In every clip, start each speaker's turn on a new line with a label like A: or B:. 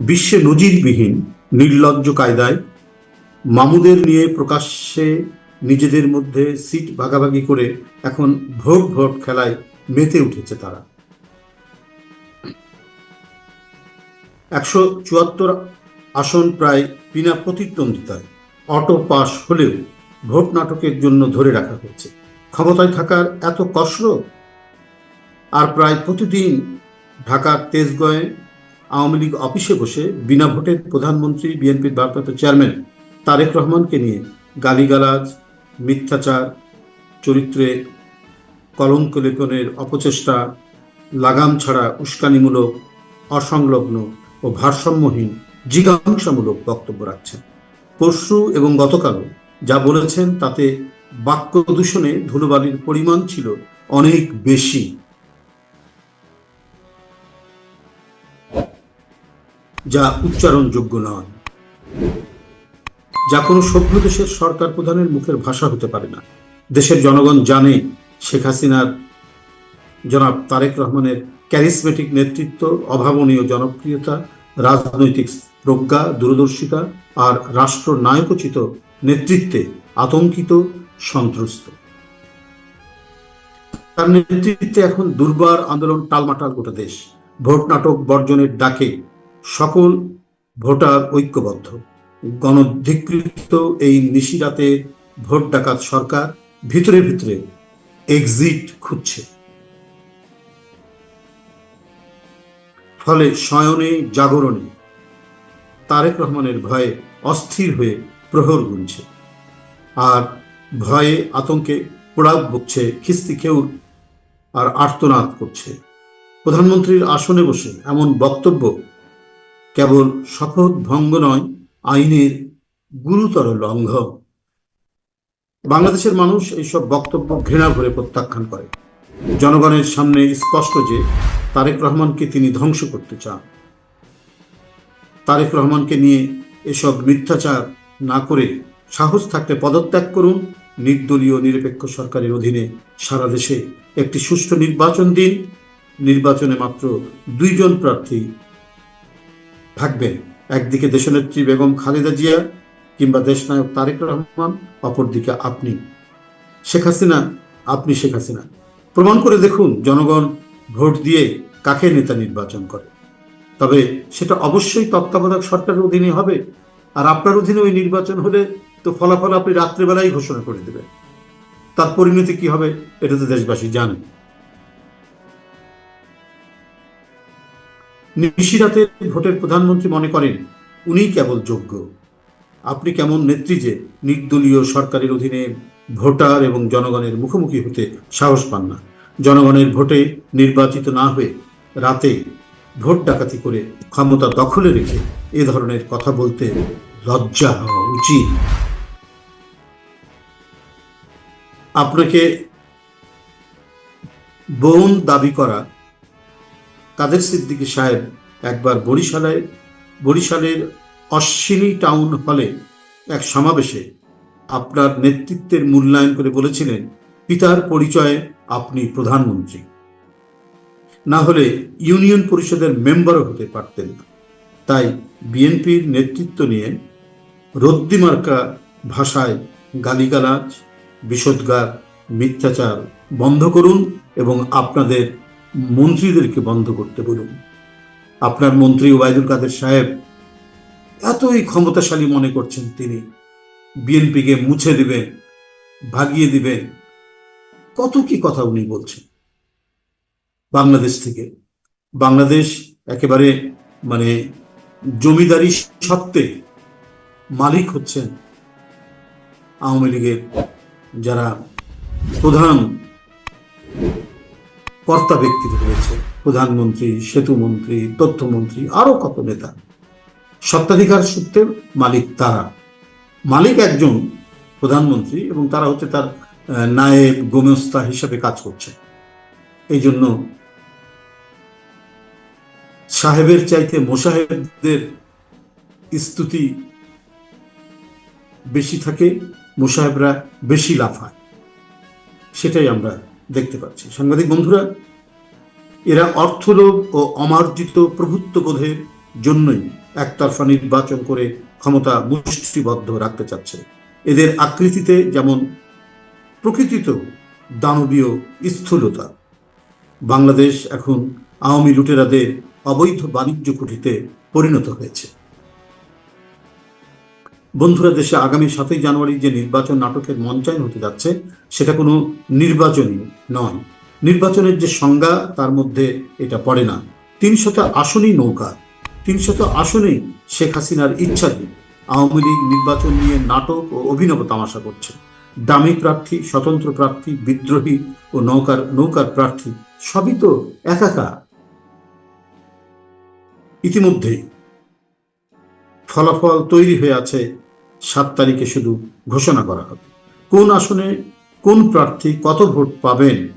A: বিশ্বে নজিরবিহীন, নির্লজ্জ কায়দায় মামুদের নিয়ে প্রকাশ্যে নিজেদের মধ্যে সিট ভাগাভাগি করে এখন ভোট ভোট খেলায় মেতে উঠেছে তারা। একশো চুয়াত্তর আসন প্রায় বিনা প্রতিদ্বন্দ্বিতায় অটো পাস হলেও ভোট নাটকের জন্য ধরে রাখা হয়েছে। ক্ষমতায় থাকার এত কসরত? আর প্রায় প্রতিদিন ঢাকার তেজগয়ে আওয়ামী লীগ অফিসে বসে বিনা ভোটের প্রধানমন্ত্রী, বিএনপির ভারপ্রাপ্ত চেয়ারম্যান তারেক রহমানকে নিয়ে গালিগালাজ, মিথ্যাচার, চরিত্রে কলঙ্ক লেপনের অপচেষ্টা, লাগাম ছাড়া উস্কানিমূলক, অসংলগ্ন ও ভারসাম্যহীন, জিজ্ঞাসামূলক বক্তব্য রাখছেন। পরশু এবং গতকালও যা বলেছেন তাতে বাক্য দূষণে ধুলোবালির পরিমাণ ছিল অনেক বেশি। যা উচ্চারণযোগ্য নয়। যা কোনো সভ্য দেশের সরকার প্রধানের মুখের ভাষা হতে পারে না। দেশের জনগণ জানে শেখ হাসিনার জনাব তারেক রহমানের ক্যারিসমেটিক নেতৃত্ব, অভাবনীয় জনপ্রিয়তা, রাজনৈতিক প্রজ্ঞা, দূরদর্শিতা আর রাষ্ট্র নায়কোচিত নেতৃত্বে আতঙ্কিত, সন্ত্রস্ত। তার নেতৃত্বে এখন দুর্বার আন্দোলন টালমাটাল গোটা দেশ। ভোট নাটক বর্জনের ডাকে সকল ভোটার ঐক্যবদ্ধ। গণধিকৃত এই নিশিরাতে ভোট ডাকাত সরকার ভিতরে ভিতরে এক্সিট খুঁজছে। ফলে শয়নে জাগরণে তারেক রহমানের ভয়ে অস্থির হয়ে প্রহর গুনছে। আর ভয়ে আতঙ্কে পোড়াক বকছে খিস্তি খেউর আর আর্তনাদ করছে। প্রধানমন্ত্রীর আসনে বসে এমন বক্তব্য কেবল শপথ ভঙ্গ নয়, আইনের গুরুতর লঙ্ঘন। বাংলাদেশের মানুষ এইসব বক্তব্য ঘৃণা ভরে প্রত্যাখ্যান করে। জনগণের সামনে স্পষ্ট যে তারেক রহমানকে তিনি ধ্বংস করতে চান। তারেক রহমানকে নিয়ে এসব মিথ্যাচার না করে সাহস থাকলে পদত্যাগ করুন, নির্দলীয় নিরপেক্ষ সরকারের অধীনে সারা দেশে একটি সুষ্ঠু নির্বাচন দিন। নির্বাচনে মাত্র দুইজন প্রার্থী থাকবেন একদিকে দেশনেত্রী বেগম খালেদা জিয়া কিংবা দেশনায়ক তারেক রহমান, অপরদিকে আপনি। শেখ হাসিনা, আপনি শেখ হাসিনা। প্রমাণ করে দেখুন, জনগণ ভোট দিয়ে কাকে নেতা নির্বাচন করে। তবে সেটা অবশ্যই তত্ত্বাবধায়ক সরকারের অধীনে হবে। আর আপনার অধীনে ওই নির্বাচন হলে তো ফলাফল আপনি রাত্রেবেলাই ঘোষণা করে দেবেন। তার পরিণতি কি হবে, এটা তো দেশবাসী জানে। নিশিরাতে ভোটের প্রধানমন্ত্রী মনে করেন উনি কেবল যোগ্য। আপনি কেমন নেত্রী যে নির্দলীয় সরকারের অধীনে ভোটার এবং জনগণের মুখোমুখি হতে সাহস পান না। জনগণের ভোটে নির্বাচিত না হয়ে রাতে ভোট ডাকাতি করে ক্ষমতা দখলে রেখে এ ধরনের কথা বলতে লজ্জা হওয়া উচিত। আপনাকে বোন দাবি করা কাদের সিদ্দিকী সাহেব একবার বরিশালে, বরিশালের অশ্বিনী টাউন হলে এক সমাবেশে আপনার নেতৃত্বের মূল্যায়ন করে বলেছিলেন, পিতার পরিচয়ে আপনি প্রধানমন্ত্রী। না হলে ইউনিয়ন পরিষদের মেম্বারও হতে পারতেন না। তাই বিএনপির নেতৃত্ব নিয়ে রদ্দিমার্কা ভাষায় গালিগালাজ, বিষোদ্গার, মিথ্যাচার বন্ধ করুন এবং আপনাদের মন্ত্রীদেরকে বন্ধ করতে বলুন। আপনার মন্ত্রী ওবায়দুল কাদের সাহেব এতই ক্ষমতাশালী মনে করছেন তিনি। বিএনপিকে মুছে দিবেন, ভাগিয়ে দিবেন, কত কি কথা উনি বলছেন। বাংলাদেশ থেকে। বাংলাদেশ একেবারে মানে জমিদারি সত্ত্বে মালিক হচ্ছেন আওয়ামী লীগের যারা প্রধান। কর্তা ব্যক্তি রয়েছে, প্রধানমন্ত্রী, সেতুমন্ত্রী, তথ্যমন্ত্রী, আরও কত নেতা। সত্ত্বাধিকার সূত্রের মালিক তারা। মালিক একজন প্রধানমন্ত্রী এবং তারা হচ্ছে তার নায়েব, গোমস্তা হিসাবে কাজ করছে। এই জন্য সাহেবের চাইতে মোসাহেবদের স্তুতি বেশি থাকে, মোসাহেবরা বেশি লাফায়। সেটাই আমরা দেখতে পাচ্ছি সাংবাদিক বন্ধুরা, এরা অর্থলোভ ও অমার্জিত প্রভুত্ববোধের জন্যই একতরফা নির্বাচন করে ক্ষমতা মুষ্টিবদ্ধ রাখতে চাচ্ছে। এদের আকৃতিতে যেমন প্রকৃতিত দানবীয় স্থূলতা, বাংলাদেশ এখন আওয়ামী লুটেরাদের অবৈধ বাণিজ্য কুঠিতে পরিণত হয়েছে। বন্ধুরা, দেশে আগামী সাতই জানুয়ারি যে নির্বাচন নাটকের মঞ্চায়ন হতে যাচ্ছে, সেটা কোনো নির্বাচনই নয়। নির্বাচনের যে সংজ্ঞা, তার মধ্যে এটা পড়ে না। তিনশত আসনেই নৌকা, তিনশত আসনেই শেখ হাসিনার ইচ্ছা যে আওয়ামী লীগ নির্বাচন নিয়ে নাটক ও অভিনব তামাশা করছে। দামি প্রার্থী, স্বতন্ত্র প্রার্থী, বিদ্রোহী ও নৌকার নৌকার প্রার্থী, সবই তো একাকার। ইতিমধ্যেই ফলাফল তৈরি হয়ে আছে সাত তারিখে শুধু ঘোষণা করা হবে। কোন আসনে কোন প্রার্থী কত ভোট পাবেন?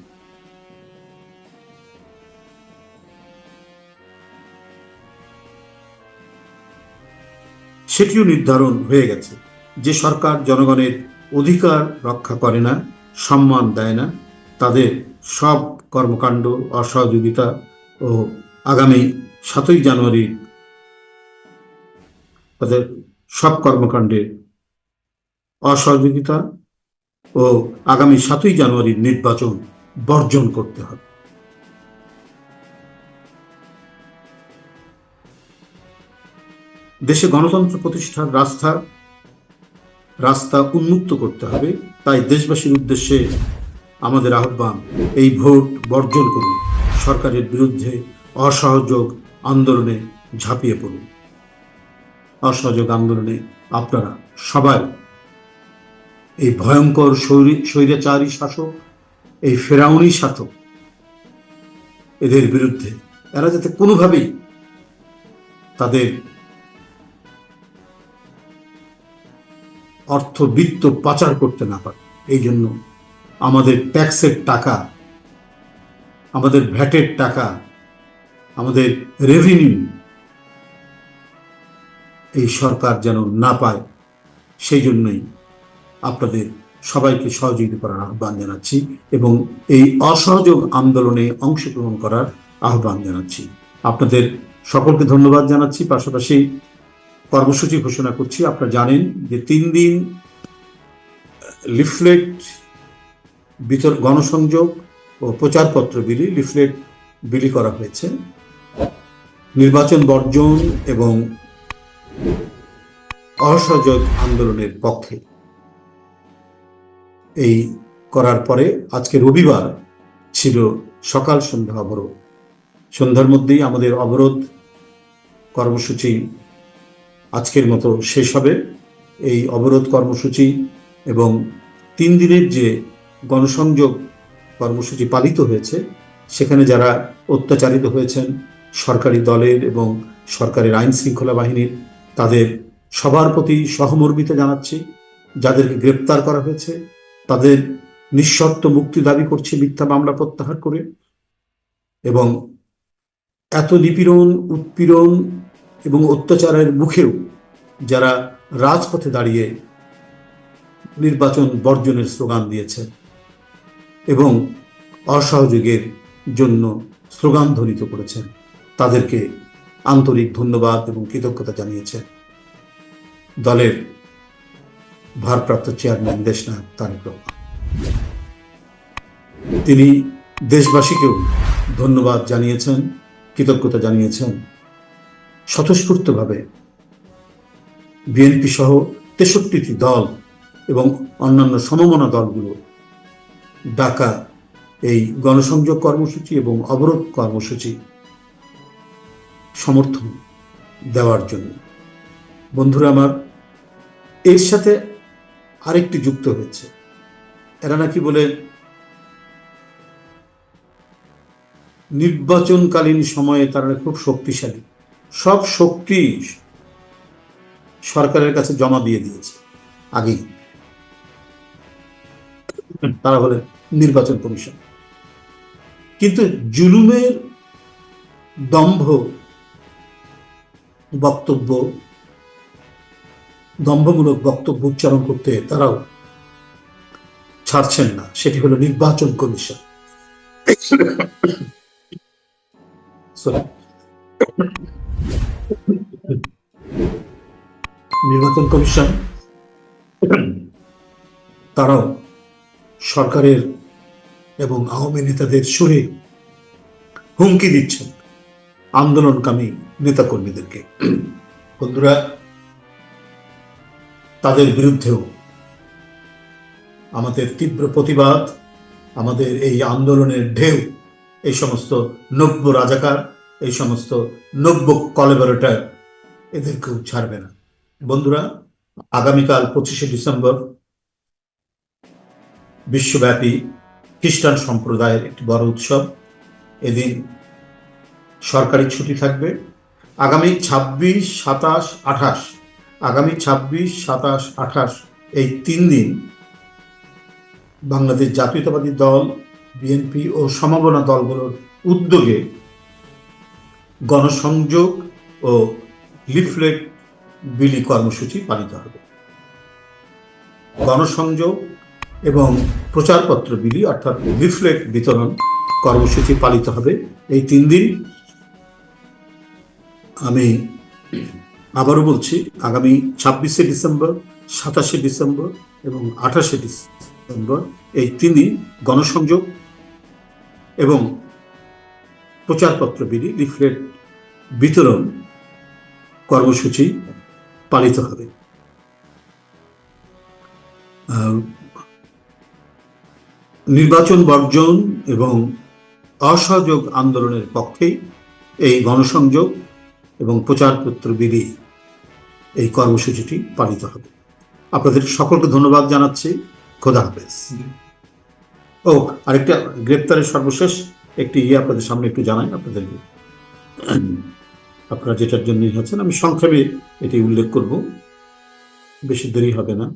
A: সেটিও নির্ধারণ হয়ে গেছে। যে সরকার জনগণের অধিকার রক্ষা করে না, সম্মান দেয় না, তাদের সব কর্মকাণ্ড, অসহযোগিতা ও আগামী সাতই জানুয়ারি তাদের সব কর্মকাণ্ডে অসহযোগিতা ও আগামী সাতই জানুয়ারির নির্বাচন বর্জন করতে হবে। দেশে গণতন্ত্র প্রতিষ্ঠার রাস্তা রাস্তা উন্মুক্ত করতে হবে। তাই দেশবাসীর উদ্দেশ্যে আমাদের আহ্বান, এই ভোট বর্জন করুন। সরকারের বিরুদ্ধে অসহযোগ আন্দোলনে ঝাঁপিয়ে পড়ুন। অসহযোগ আন্দোলনে আপনারা সবাই এই ভয়ঙ্কর স্বৈরাচারী শাসক, এই ফেরাউনি শাসক, এদের বিরুদ্ধে এরা যাতে কোনোভাবেই তাদের অর্থ বিত্ত পাচার করতে না পারে। এই জন্য আমাদের ট্যাক্সের টাকা, আমাদের ভ্যাটের টাকা, আমাদের রেভিনিউ এই সরকার যেন না পায়, সেই জন্যই আপনাদের সবাইকে সহযোগিতা করার আহ্বান জানাচ্ছি এবং এই অসহযোগ আন্দোলনে অংশগ্রহণ করার আহ্বান জানাচ্ছি। আপনাদের সকলকে ধন্যবাদ জানাচ্ছি। পাশাপাশি কর্মসূচি ঘোষণা করছি। আপনারা জানেন যে তিন দিন লিফলেট বিতর, গণসংযোগ ও প্রচারপত্র বিলি, লিফলেট বিলি করা হয়েছে। নির্বাচন বর্জন এবং অসহযোগ আন্দোলনের পক্ষে। এই করার পরে আজকে রবিবার ছিল সকাল সন্ধ্যা অবরোধ। সন্ধ্যার মধ্যেই আমাদের অবরোধ কর্মসূচি আজকের মতো শেষ হবে। এই অবরোধ কর্মসূচি এবং তিন দিনের যে গণসংযোগ কর্মসূচি পালিত হয়েছে, সেখানে যারা অত্যাচারিত হয়েছেন, সরকারি দলের এবং সরকারের আইন শৃঙ্খলা বাহিনীর তাদের সবার প্রতি সহমর্মিতা জানাচ্ছি, যাদেরকে গ্রেপ্তার করা হয়েছে, তাদের নিঃশর্ত মুক্তি দাবি করছি মিথ্যা মামলা প্রত্যাহার করে এবং এত নিপীড়ন, উৎপীড়ন এবং অত্যাচারের মুখেও যারা রাজপথে দাঁড়িয়ে নির্বাচন বর্জনের স্লোগান দিয়েছে এবং অসহযোগের জন্য স্লোগান ধ্বনিত করেছেন, তাদেরকে আন্তরিক ধন্যবাদ এবং কৃতজ্ঞতা জানিয়েছে দলের ভারপ্রাপ্ত চেয়ারম্যান দেশনায়ক তারেক রহমান। তিনি দেশবাসীকেও ধন্যবাদ জানিয়েছেন, কৃতজ্ঞতা জানিয়েছেন। স্বতঃস্ফূর্তভাবে বিএনপি সহ তেষট্টিটি দল এবং অন্যান্য সমমনা দলগুলো ডাকা এই গণসংযোগ কর্মসূচি এবং অবরোধ কর্মসূচি সমর্থন দেওয়ার জন্য। বন্ধুরা, আমার এর সাথে আরেকটি যুক্ত হয়েছে। এরা নাকি বলে নির্বাচনকালীন সময়ে তারা খুব শক্তিশালী। সব শক্তি সরকারের কাছে জমা দিয়ে দিয়েছে আগেই। তারা বলে নির্বাচন কমিশন। কিন্তু জুলুমের দম্ভ বক্তব্য, দম্ভমূলক বক্তব্য উচ্চারণ করতে তারাও ছাড়ছেন না। সেটি হলো নির্বাচন কমিশন। নির্বাচন কমিশন, তারাও সরকারের এবং আওয়ামী নেতাদের সুরে হুমকি দিচ্ছেন। আন্দোলনকামী নেতাকর্মীদেরকে। বন্ধুরা, তাদের বিরুদ্ধেও আমাদের তীব্র প্রতিবাদ, আমাদের এই আন্দোলনের ঢেউ, এই সমস্ত নব্য রাজাকার, এই সমস্ত নব্য কলেবরেটর এদেরকেও ছাড়বে না। বন্ধুরা, আগামীকাল পঁচিশে ডিসেম্বর বিশ্বব্যাপী খ্রিস্টান সম্প্রদায়ের একটি বড় উৎসব। এদিন সরকারি ছুটি থাকবে। আগামী ছাব্বিশ সাতাশ আঠাশ, আগামী ছাব্বিশ সাতাশ আঠাশ এই তিন দিন বাংলাদেশ জাতীয়তাবাদী দল, বিএনপি ও সমবনা দলগুলোর উদ্যোগে গণসংযোগ ও লিফলেট বিলি কর্মসূচি পালিত হবে। গণসংযোগ এবং প্রচারপত্র বিলি অর্থাৎ লিফলেট বিতরণ কর্মসূচি পালিত হবে। এই তিন দিন আমি আবারও বলছি, আগামী ছাব্বিশে ডিসেম্বর, সাতাশে ডিসেম্বর এবং আঠাশে ডিসেম্বর এই তিনি গণসংযোগ এবং প্রচারপত্র বিলি লিফলেট বিতরণ কর্মসূচি পালিত হবে। নির্বাচন বর্জন এবং অসহযোগ আন্দোলনের পক্ষেই এই গণসংযোগ এবং প্রচারপত্র বিলি এই কর্মসূচিটি পালিত হবে। আপনাদের সকলকে ধন্যবাদ জানাচ্ছি। খোদা হাফেজ। ও, আরেকটা গ্রেপ্তারের সর্বশেষ একটি ইয়ে আপনাদের সামনে একটু জানাই। আপনাদেরকে আপনারা যেটার জন্য আছেন, আমি সংক্ষেপে এটি উল্লেখ করব। বেশি দেরি হবে না।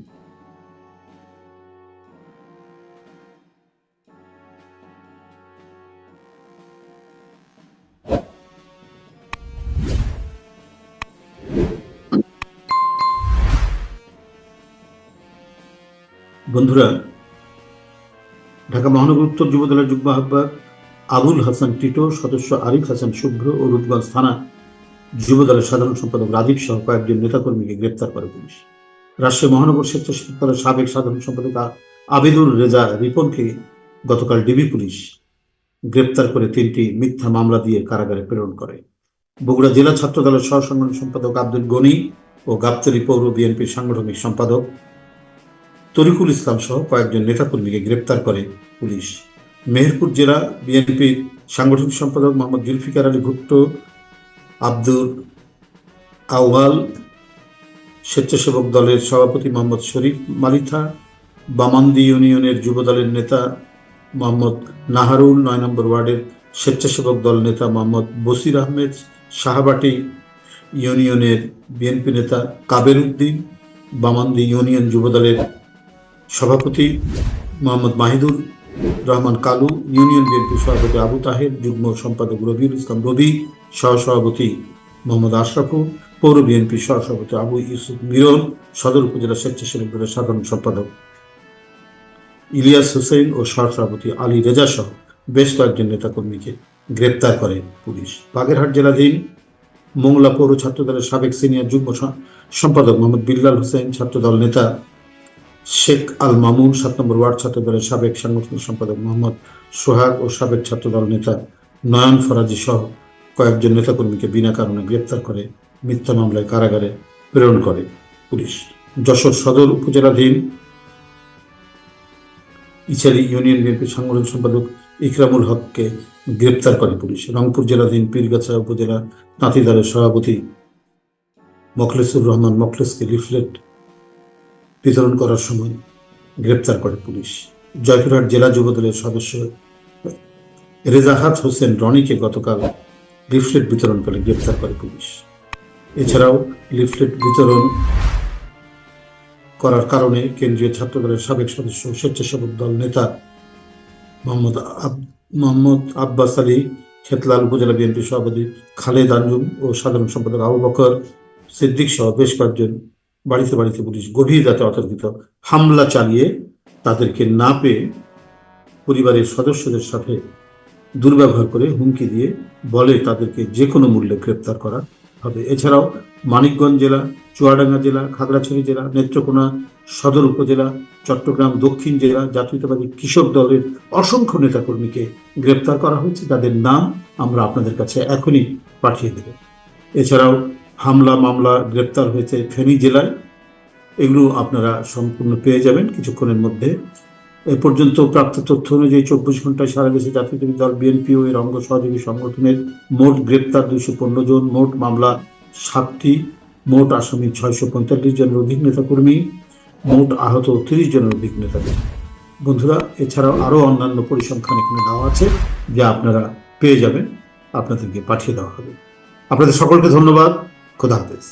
A: বন্ধুরা, ঢাকা মহানগর উত্তর যুবদলের যুগ্ম আহ্বায়ক আবুল হাসান টিটো, সদস্য আরিফ হাসান শুভ্র ও রূপগঞ্জ থানা যুবদলের সাধারণ সম্পাদক রাজীব সহ কয়েকজন নেতাকর্মীকে গ্রেপ্তার করে পুলিশ। রাজশাহী মহানগর স্বেচ্ছাসেবক দলের সাবেক সাধারণ সম্পাদক আ- আবিদুর রেজা রিপনকে গতকাল ডিবি পুলিশ গ্রেপ্তার করে তিনটি মিথ্যা মামলা দিয়ে কারাগারে প্রেরণ করে। বগুড়া জেলা ছাত্র দলের সম্পাদক আব্দুল গনি ও গাবতলী পৌর বিএনপির সাংগঠনিক সম্পাদক তরিকুল ইসলাম সহ কয়েকজন নেতাকর্মীকে গ্রেপ্তার করে পুলিশ। মেহেরপুর জেলা বিএনপির সাংগঠনিক সম্পাদক মোহাম্মদ জুলফিকার আলী ভুট্টো আব্দুল আওয়াল স্বেচ্ছাসেবক দলের সভাপতি মোহাম্মদ শরীফ মালিথা, বামান্দি ইউনিয়নের যুব দলের নেতা মোহাম্মদ নাহারুল, নয় নম্বর ওয়ার্ডের স্বেচ্ছাসেবক দল নেতা মোহাম্মদ বসির আহমেদ, শাহাবাটি ইউনিয়নের বিএনপি নেতা কাবের উদ্দিন বামান্দি ইউনিয়ন যুবদলের সভাপতি মোহাম্মদ মাহিদুর রহমান কালু, ইউনিয়ন বিএনপি সভাপতি আবু তাহের, যুগ্ম সম্পাদক রবিউল ইসলাম রবি, সহসভাপতি মোহাম্মদ আশরাফুল, পৌর বিএনপি সহসভাপতি আবু ইউসুফ মিরন, সদর উপজেলা স্বেচ্ছাসেবক দলের সাধারণ সম্পাদক ইলিয়াস হোসেন ও সহসভাপতি আলী রেজা সহ বেশ কয়েকজন নেতাকর্মীকে গ্রেপ্তার করে পুলিশ। বাগেরহাট জেলাধীন মোংলা পৌর ছাত্র দলের সাবেক সিনিয়র যুগ্ম সম্পাদক মোহাম্মদ বিল্লাল হোসেন ছাত্রদল নেতা শেখ আল মামুন সাত নম্বর ওয়ার্ড ছাত্র দলের সাবেক সাংগঠনিক সম্পাদক মোহাম্মদ সোহাগ ও সাবেক ছাত্রদল নেতা নয়ন ফরাজি সহ কয়েকজন নেতাকর্মীকে বিনা কারণে গ্রেপ্তার করে মিথ্যা মামলায় কারাগারে প্রেরণ করে পুলিশ। যশোর সদর উপজেলাধীন ইছালি ইউনিয়ন বিএনপির সাংগঠনিক সম্পাদক ইকরামুল হককে গ্রেপ্তার করে পুলিশ। রংপুর জেলাধীন পীরগাছা উপজেলা তাঁতিদারের সভাপতি মখলেসুর রহমান মখলেসকে লিফলেট বিতরণ করার সময় গ্রেপ্তার করে পুলিশ। জয়পুরহাট জেলা যুবদলের সদস্য রেজাহাত হোসেন রনিকে গতকাল লিফলেট বিতরণ করে গ্রেপ্তার করে পুলিশ। এছাড়াও লিফলেট বিতরণ করার কারণে কেন্দ্রীয় ছাত্রদলের সাবেক সদস্য স্বেচ্ছাসেবক দল নেতা মোহাম্মদ মোহাম্মদ আব্বাস আলী, খেতলাল উপজেলা বিএনপি সভাপতি খালেদ আঞ্জুম ও সাধারণ সম্পাদক আবু বকর সিদ্দিক সহ বেশ কয়েকজন বাড়িতে বাড়িতে পুলিশ গভীর রাতে অতর্কিত হামলা চালিয়ে তাদেরকে না পেয়ে পরিবারের সদস্যদের সাথে দুর্ব্যবহার করে হুমকি দিয়ে বলে তাদেরকে যে কোনো মূল্যে গ্রেপ্তার করা হবে। এছাড়াও মানিকগঞ্জ জেলা, চুয়াডাঙ্গা জেলা, খাগড়াছড়ি জেলা, নেত্রকোনা সদর উপজেলা, চট্টগ্রাম দক্ষিণ জেলা জাতীয়তাবাদী কৃষক দলের অসংখ্য নেতাকর্মীকে গ্রেপ্তার করা হয়েছে। তাদের নাম আমরা আপনাদের কাছে এখনই পাঠিয়ে দেব। এছাড়াও হামলা, মামলা, গ্রেপ্তার হয়েছে ফেনী জেলায়। এগুলো আপনারা সম্পূর্ণ পেয়ে যাবেন কিছুক্ষণের মধ্যে। এ পর্যন্ত প্রাপ্ত তথ্য অনুযায়ী চব্বিশ ঘন্টায় সারা দেশে জাতীয়তাবাদী দল বিএনপি ও এর অঙ্গ সহযোগী সংগঠনের মোট গ্রেপ্তার দুইশো পনেরো জন, মোট মামলা সাতটি, মোট আসামি ছয়শো পঁয়তাল্লিশ জনের অধিক নেতাকর্মী, মোট আহত তিরিশ জনের অধিক নেতাকর্মী। বন্ধুরা, এছাড়াও আরও অন্যান্য পরিসংখ্যান এখানে দেওয়া আছে, যা আপনারা পেয়ে যাবেন, আপনাদেরকে পাঠিয়ে দেওয়া হবে। আপনাদের সকলকে ধন্যবাদ। খোদা হাফেজ